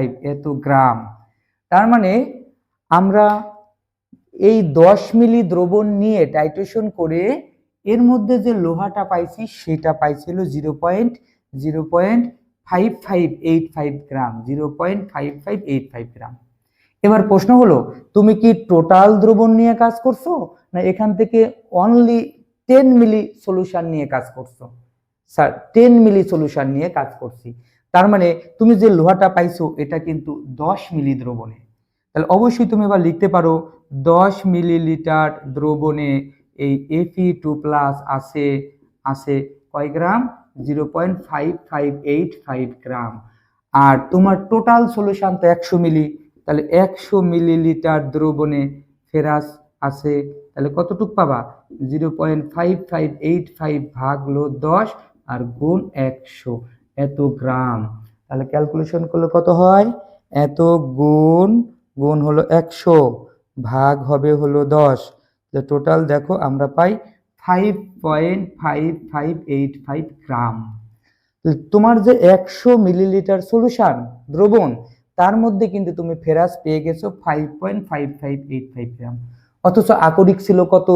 Five এত গ্রাম। তার মানে আমরা এই দশ মিলি দ্রবণ নিয়ে টাইট্রেশন করে এর মধ্যে যে লোহাটা পাইছি সেটা পাইছিল zero point zero point five five eight five gram zero point five five eight five gram. এবার প্রশ্ন হলো, তুমি কি টোটাল দ্রবণ নিয়ে কাজ করছ? না এখান থেকে অনলি টেন মিলি সলিউশন নিয়ে কাজ করছ? স্যার টেন মিলি সলিউশন নিয়ে কাজ করছি। তার মানে তুমি যে লোহাটা পাইছো, এটা কিন্তু দশ মিলি দ্রবণে। তাহলে অবশ্যই তুমি এবার লিখতে পারো, দশ মিলিলিটার দ্রবণে এই এফি টু প্লাস আছে আছে কয় gram? Zero point five five eight five gram. আর তোমার টোটাল সলিউশন তো একশো মিলি, তাহলে একশো মিলিলিটার দ্রবণে ফেরাস আছে তাহলে কতটুক পাবা? Zero point five five eight five ভাগ হলো দশ আর গুণ একশো। এত গ্রাম। তাহলে ক্যালকুলেশন করলে কত হয়? এত গুণ গুণ হলো একশো, ভাগ হবে হলো দশ। টোটাল দেখো, আমরা পাই five point five five eight five gram. তোমার যে একশো মিলিলিটার সলিউশন দ্রবণ, তার মধ্যে কিন্তু তুমি ফেরাস পেয়ে গেছো five point five five eight five gram. অথচ আকরিক ছিল কত?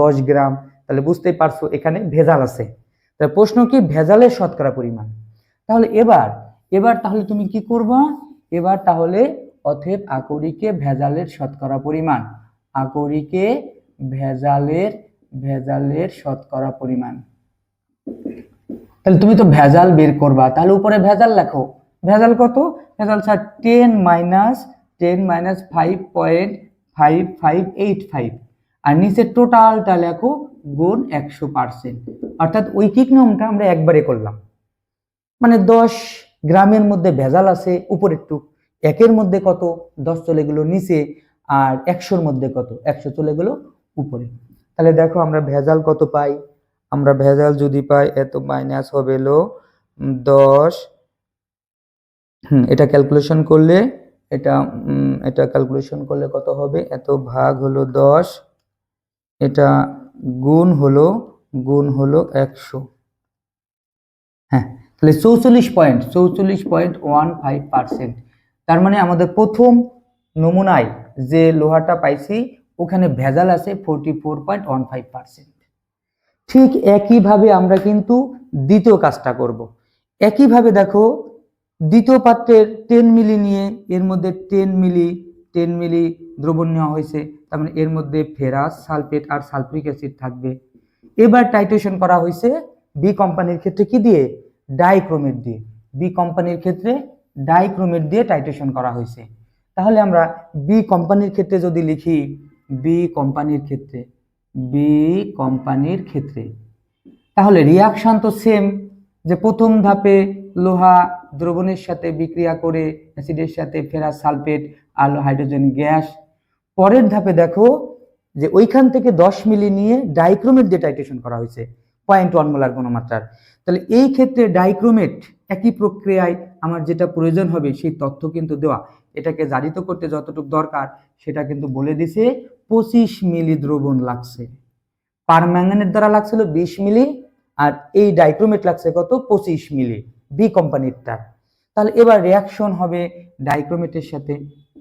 দশ গ্রাম। তাহলে বুঝতেই পারছ, এখানে ভেজাল আছে। তাহলে প্রশ্ন কি? ভেজালের শতকরা পরিমাণ। তাহলে এবার এবার তাহলে তুমি কি করবা? এবার তাহলে অথেব আকরিকে ভেজালের শতকরা পরিমাণ। আকরিকে ভেজালের ভেজালের শতকরা পরিমাণ। তাহলে তুমি তো ভেজাল বের করবা। তাহলে উপরে ভেজাল লেখো। ভেজাল কত? ভেজাল sir ten minus ten minus five point five five eight five আর নিচে টোটালটা লেখো, গুণ একশো পার্সেন্ট অর্থাৎ ঐকিক নিয়মটা আমরা একবারে করলাম। মানে দশ গ্রামের মধ্যে ভেজাল আছে উপরের টুক একের মধ্যে কত? দশ চলে গেলো নিচে আর একশোর মধ্যে কত? একশো চলে গেলো উপরে। তাহলে দেখো আমরা ভেজাল কত পাই? আমরা ভেজাল যদি পাই এত মাইনাস হবে উম, দশ। হুম এটা ক্যালকুলেশন করলে এটা এটা ক্যালকুলেশন করলে কত হবে? এত ভাগ হলো দশ। এটা গুণ হলো গুণ হলো একশো। হ্যাঁ তাহলে চৌচল্লিশ পয়েন্ট চৌচল্লিশ পয়েন্ট ওয়ান ফাইভ পার্সেন্ট তার মানে আমাদের প্রথম নমুনায় যে লোহাটা পাইছি, ওখানে ভেজাল আছে forty four point one five percent ঠিক একইভাবে আমরা কিন্তু দ্বিতীয় কাজটা করব। একইভাবে দেখো, দ্বিতীয় পাত্রের টেন মিলি নিয়ে এর মধ্যে টেন মিলি টেন মিলি দ্রবণ নেওয়া হয়েছে, তার মানে এর মধ্যে ফেরাস, সালফেট আর সালফ্রিক অ্যাসিড থাকবে। এবার টাইটেশন করা হয়েছে বি কোম্পানির ক্ষেত্রে কি দিয়ে? ডাইক্রোমেট দিয়ে। বি কোম্পানির ক্ষেত্রে ডাইক্রোমেট দিয়ে টাইট্রেশন করা হয়েছে। তাহলে আমরা বি কোম্পানির ক্ষেত্রে যদি লিখি বি কোম্পানির ক্ষেত্রে বি কোম্পানির ক্ষেত্রে, তাহলে রিয়াকশন তো সেম যে প্রথম ধাপে লোহা দ্রবণের সাথে বিক্রিয়া করে অ্যাসিডের সাথে ফেরাস সালফেট আর হাইড্রোজেন গ্যাস। পরের ধাপে দেখো যে ওইখান থেকে দশ মিলি নিয়ে ডাইক্রোমেট দিয়ে টাইট্রেশন করা হয়েছে। পয়েন্ট ওয়ান মোলার ঘনমাত্রার। তাহলে এই ক্ষেত্রে ডাইক্রোমেট একই প্রক্রিয়ায় আমার যেটা প্রয়োজন হবে সেই তথ্য কিন্তু দেওয়া। এটাকে জারিত করতে যতটুকু দরকার, সেটা কিন্তু বলে দিছে পঁচিশ মিলি দ্রবণ লাগছে। পারম্যাঙ্গানের দ্বারা লাগছিল বিশ মিলি, আর এই ডাইক্রোমেট লাগছে কত? পঁচিশ মিলি বি কোম্পানিরটা তাহলে এবার রিয়াকশন হবে ডাইক্রোমেটের সাথে।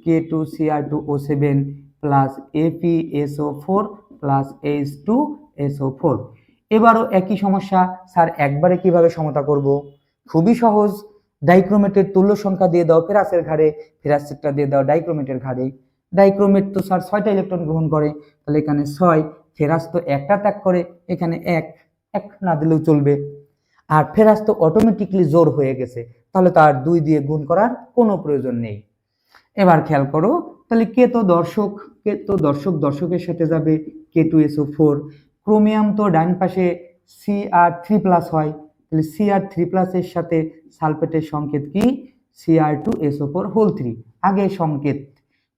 K two CR two O seven plus এপিএসও four plus H two SO four এবারও একই সমস্যা, স্যার একবারে কীভাবে সমতা করব? খুবই সহজ, ডাইক্রোমেটের তুল্য সংখ্যা দিয়ে দাও, ফেরাসের ঘাড়ে ফেরাসেরটা দিয়ে দাও ডাইক্রোমেটের ঘাড়ে। ডাইক্রোমেট তো স্যার ছয়টা ইলেকট্রন গ্রহণ করে, তাহলে এখানে ছয়, ফেরাস তো একটা ত্যাগ করে, এখানে এক এক না দিলেও চলবে। আর ফেরাস তো অটোমেটিকলি জোর হয়ে গেছে, তাহলে তার দুই দিয়ে গুণ করার কোনো প্রয়োজন নেই। এবার খেয়াল করো, তাহলে কে তো দর্শক, কে তো দর্শক দর্শকের সাথে যাবে, K two SO four chromium তো ডাইন পাশে সি আর থ্রি প্লাস হয়, তাহলে সি আর থ্রি প্লাসের সাথে সালফেটের সংকেত কি? C R two SO four whole three আগে সংকেত।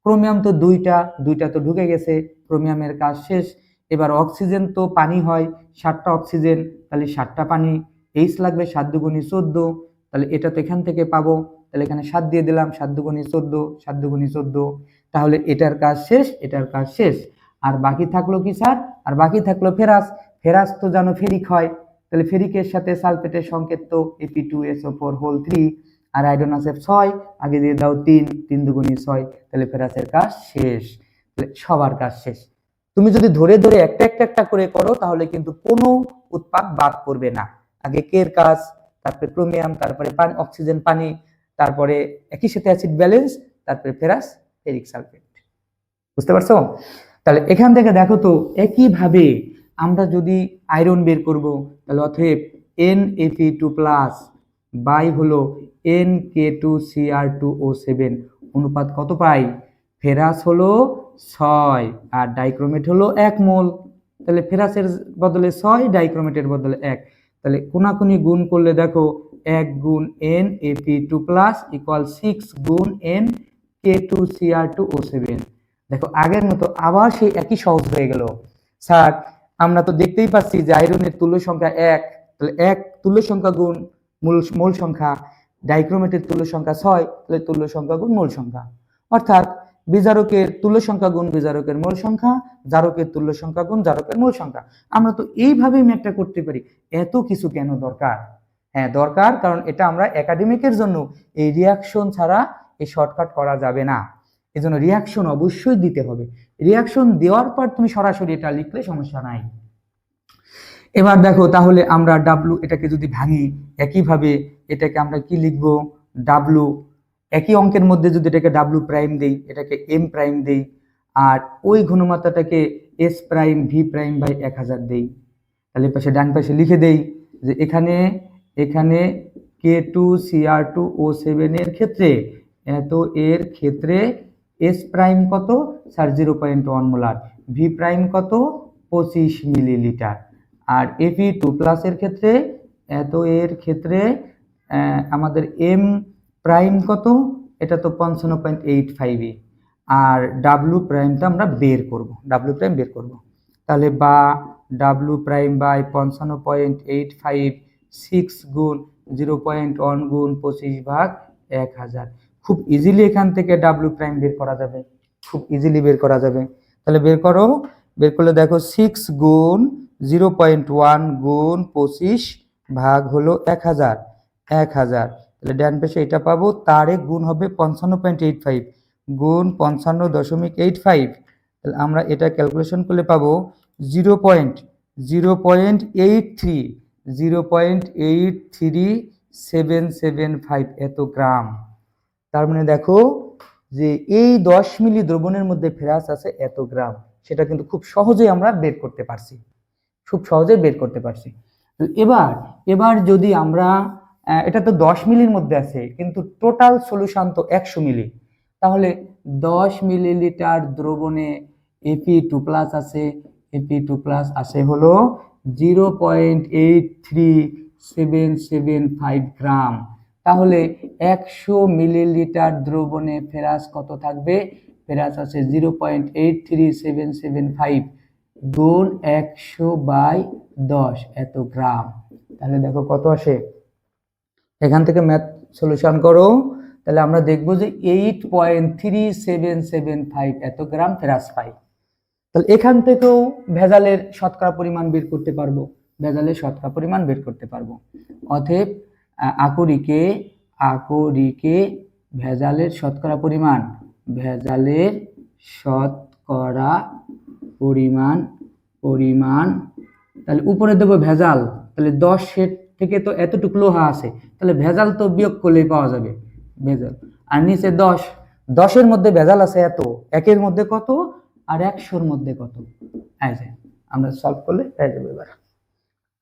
ক্রোমিয়াম তো দুইটা দুইটা তো ঢুকে গেছে ক্রোমিয়ামের কাজ শেষ। এবার অক্সিজেন তো পানি হয়, সাতটা অক্সিজেন তাহলে সাতটা পানি এইচ লাগবে সাত দুগুণি চোদ্দ, তাহলে এটা তো এখান থেকে পাবো, তাহলে এখানে সাত দিয়ে দিলাম, সাত দুগুণি চোদ্দ, সাত দুগুণি চোদ্দ, তাহলে এটার কাজ শেষ, এটার কাজ শেষ। আর বাকি থাকল কি স্যার? আর বাকি থাকল ফেরাস। ফেরাস তো জানো ফেরিক হয়। তাহলে ফেরিকের সাথে সালফেটের সংকেত তো AP two SO four whole three আর আয়রন আছে ছয়। আগে দিয়ে দাও তিন তিন দুগুণী ছয়। তাহলে ফেরাসের কাজ শেষ। সবার কাজ শেষ। তুমি যদি ধরে ধরে একটা একটা একটা করে করো, তাহলে কিন্তু কোনো উৎপাদ বাদ করবে না। আগে কের কাজ? তারপরে ক্রোমিয়াম তারপরে পানি অক্সিজেন পানি, তারপরে একই সাথে অ্যাসিড ব্যালেন্স তারপরে ফেরাস, ফেরিক সালফেট। বুঝতে পারছ? তাহলে এখান থেকে দেখো তো, একইভাবে আমরা যদি আয়রন বের করব, তাহলে অতএব এন এপি টু প্লাস বাই হলো N K two C R two O seven অনুপাত কত পাই? ফেরাস হলো ছয় আর ডাইক্রোমেট হলো এক মোল। তাহলে ফেরাসের বদলে ছয় ডাইক্রোমেটের বদলে এক। তাহলে কোনাকুনি গুণ করলে দেখো এক গুণ এন এপি টু প্লাস ইকুয়াল সিক্স গুণ N K two C R two O seven দেখো, আগের মতো আবার সেই একই সহজ হয়ে গেল। স্যার, আমরা তো দেখতেই পাচ্ছি যে আয়রনের তুল্য সংখ্যা এক, তাহলে এক তুল্য সংখ্যা গুণ মূল মূল সংখ্যা। ডাইক্রোমেটের তুল্য সংখ্যা ছয়, তাহলে তুল্য সংখ্যা গুণ মূল সংখ্যা। অর্থাৎ বিজারকের তুল্য সংখ্যা গুণ বিজারকের মূল সংখ্যা, জারকের তুল্য সংখ্যা গুণ জারকের মূল সংখ্যা। আমরা তো এইভাবেই ম্যাথটা করতে পারি। এত কিছু কেন দরকার? হ্যাঁ দরকার, কারণ এটা আমরা একাডেমিকের জন্য। এই রিয়াকশন ছাড়া এই শর্টকাট করা যাবে না। এজন্য রিয়াকশন অবশ্যই দিতে হবে। রিয়াকশন দেওয়ার পর তুমি সরাসরি এটা লিখলে সমস্যা নাই। এবার দেখো, তাহলে আমরা ডাব্লু এটাকে যদি ভাঙি, একইভাবে এটাকে আমরা কি লিখব? ডাব্লু একই অঙ্কের মধ্যে যদি এটাকে ডাব্লু প্রাইম দেই, এটাকে এম প্রাইম দেই, আর ওই ঘনমাত্রাটাকে S prime V prime by এক হাজার দেই। তাহলে পাশে ডান পাশে লিখে দেই যে এখানে এখানে K two CR two O সেভেনের ক্ষেত্রে, এত এর ক্ষেত্রে এস প্রাইম কত? Sir zero point one molar. V prime কত? পঁচিশ মিলিলিটার আর এপি টু প্লাসের ক্ষেত্রে, এত এর ক্ষেত্রে আমাদের এম প্রাইম কত? এটা তো পঞ্চান্ন পয়েন্ট এইট ফাইভে আর ডাব্লু প্রাইমটা আমরা বের করব। ডাব্লু প্রাইম বের করব। তাহলে বা ডাব্লু প্রাইম বাই পঞ্চান্ন পয়েন্ট এইট ফাইভ সিক্স গুণ জিরো পয়েন্ট ওয়ান গুণ পঁচিশ ভাগ এক হাজার। খুব ইজিলি এখান থেকে ডাব্লু প্রাইম বের করা যাবে। খুব ইজিলি বের করা যাবে। তাহলে বের করো, বের করলে দেখো সিক্স গুণ জিরো পয়েন্ট ওয়ান গুণ পঁচিশ ভাগ হলো এক হাজার এক হাজার। তাহলে ডান পাশে এটা পাবো, তারে গুণ হবে পঞ্চান্ন পয়েন্ট এইট ফাইভ গুণ পঞ্চান্ন দশমিক এইট ফাইভ তাহলে আমরা এটা ক্যালকুলেশন করলে পাবো zero point zero point eight three zero point eight three seven seven five এত গ্রাম। তার মানে দেখো যে এই দশ মিলি দ্রবণের মধ্যে ফেরাস আছে এত গ্রাম। সেটা কিন্তু খুব সহজেই আমরা বের করতে পারছি। খুব সহজে বের করতে পারছি। তো এবার এবার যদি আমরা এটা তো দশ মিলির মধ্যে আছে, কিন্তু টোটাল সলিউশন তো একশো মিলি। তাহলে দশ মিলিলিটার দ্রবণে এপি টু প্লাস আছে এপি টু প্লাস আছে হলো zero point eight three seven seven five gram. তাহলে একশো মিলিলিটার দ্রবণে ফেরাস কত থাকবে? ফেরাস আছে zero point eight three seven seven five গুণ একশো বাই দশ এত গ্রাম। তাহলে দেখো কত আসে? এখান থেকে ম্যাথ সলিউশন করো। তাহলে আমরা দেখব যে eight point three seven seven five এত গ্রাম ফেরাস পাই। তাহলে এখান থেকেও ভেজালের শতকরা পরিমাণ বের করতে পারব। ভেজালের শতকরা পরিমাণ বের করতে পারব। অতএব আকরিকে আকরিকে ভেজালের শতকরা পরিমাণ, ভেজালের শতকরা পরিমাণ পরিমাণ, তাহলে উপরে দেবো ভেজাল, তাহলে দশ সেট থেকে তো এতটুকু লোহা আছে, তাহলে ভেজাল তো বিয়োগ করলেই পাওয়া যাবে, ভেজাল। আর নিচে দশ, দশের মধ্যে ভেজাল আছে এত, একের মধ্যে কত, আর একশোর মধ্যে কত? এই যে, আমরা সলভ করলে পেয়ে যাব এবার।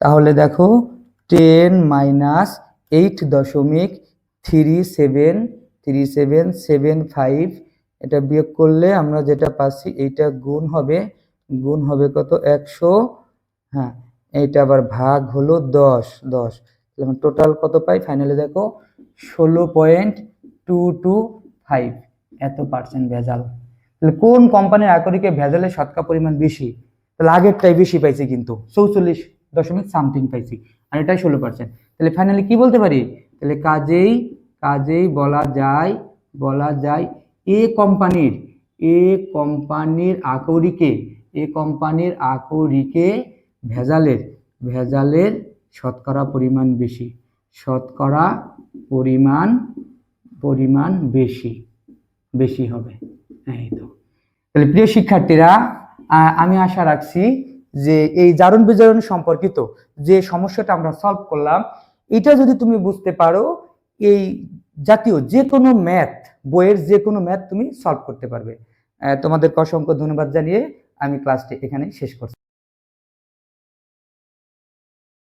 তাহলে দেখো টেন মাইনাস এইট দশমিক three seven three seven seven five. এটা বিয়োগ করলে আমরা যেটা পাচ্ছি, এইটা গুণ হবে গুণ হবে কত? একশো। হ্যাঁ এইটা আবার ভাগ হলো দশ দশ। টোটাল কত পাই? ফাইনালি দেখো, ষোলো পয়েন্ট টু টু ফাইভ এত পার্সেন্ট ভেজাল। তাহলে কোন কোম্পানির আকরিকে ভেজালের শতকরা পরিমাণ বেশি? তাহলে আগেরটাই বেশি পাইছি কিন্তু, চৌচল্লিশ দশমিক সামথিং পাইছি, আর এটাই ষোলো পার্সেন্ট তাহলে ফাইনালি কি বলতে পারি? তাহলে কাজেই কাজেই বলা যায় বলা যায় এ কোম্পানির এ কোম্পানির আকরিকে এ কোম্পানির আকরিকে ভেজালের ভেজালের শতকরা পরিমাণ বেশি, শতকরা পরিমাণ পরিমাণ বেশি বেশি হবে। এই তো। তাহলে প্রিয় শিক্ষার্থীরা আমি আশা রাখছি যে এই জারণ বিজারণ সম্পর্কিত যে সমস্যাটা আমরা সলভ করলাম এটা যদি তুমি বুঝতে পারো, এই জাতীয় যে কোনো ম্যাথ বইয়ের যে কোনো ম্যাথ তুমি সলভ করতে পারবে। তোমাদেরকে অসংখ্য ধন্যবাদ জানিয়ে আমি ক্লাসটি এখানে শেষ করছি।